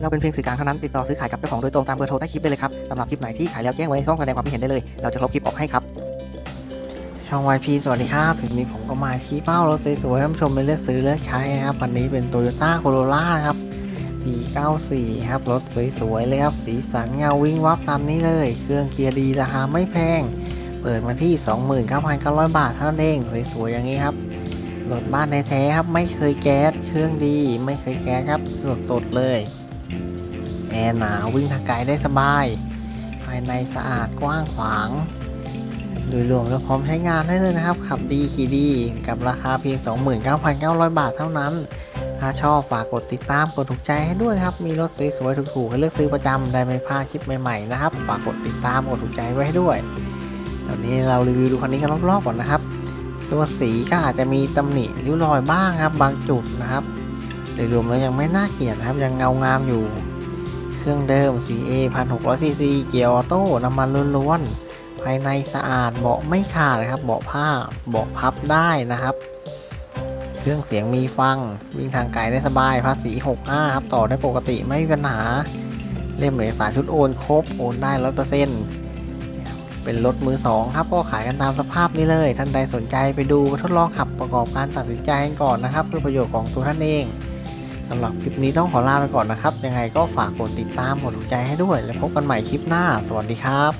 เราเป็นเพียงสื่อกลางเท่านั้นติดต่อซื้อขายกับเจ้าของโดยตรงตามเบอร์โทรใต้คลิปได้เลยครับสำหรับคลิปไหนที่ขายแล้วแจ้งไว้ในช่องแสดงความคิดเห็นได้เลย เราจะลบคลิปออกให้ครับช่อง YP สวัสดีครับถึงนี้ผมก็มาชี้เป้ารถสวยๆท่านผู้ชมไปเลือกซื้อเลือกใช้นะครับวันนี้เป็น Toyota Corolla นะครับปี94ครับรถสวยๆเลยครับสีสันเงาวิ่งวับตามนี้เลย เครื่องเกียร์ดีราคาไม่แพง เปิดมาที่ 29,900 บาทเท่านั้นเองสวยๆอย่างนี้ครับรถบ้านแท้ๆครับไม่เคยแก๊สเครื่องดีไม่เคยแก๊สครับสดๆเลย แอร์หนาววิ่งทางไกลได้สบาย ภายในสะอาดกว้างขวาง โดยรวมแล้วพร้อมใช้งานได้เลยนะครับ ขับดีขี่ดี กับราคาเพียง 29,900 บาทเท่านั้น ถ้าชอบฝากกดติดตามกดถูกใจให้ด้วยครับ มีรถสวยๆถูกๆให้เลือกซื้อประจำได้ไม่พลาดคลิปใหม่ๆนะครับฝากกดติดตามกดถูกใจไว้ให้ด้วยตอนนี้เรารีวิวดูคันนี้กันรอบๆก่อนนะครับ ตัวสีก็อาจจะมีตำหนิริ้วรอยบ้างครับ บางจุดนะครับ โดยรวมแล้วยังไม่น่าเกลียดนะครับ ยังเงางามอยู่ เครื่องเดิม CA 1600 cc เกียร์ออโต้น้ำมันล้วนๆ ภายในสะอาดเบาะไม่ขาดนะครับ เบาะผ้าเบาะพับได้นะครับ เครื่องเสียงมีฟัง วิ่งทางไกลได้สบายภาษี65ครับ ต่อได้ปกติไม่มีปัญหา เล่มเอกสารชุดโอนครบ โอนได้100%เป็นรถมือสองครับก็ขายกันตามสภาพนี้เลย ท่านใดสนใจไปดูทดลองขับประกอบการตัดสินใจกันก่อนนะครับ เพื่อประโยชน์ของตัวท่านเอง สำหรับคลิปนี้ต้องขอลาไปก่อนนะครับ ยังไงก็ฝากกดติดตามกดถูกใจให้ด้วย แล้วพบกันใหม่คลิปหน้า สวัสดีครับ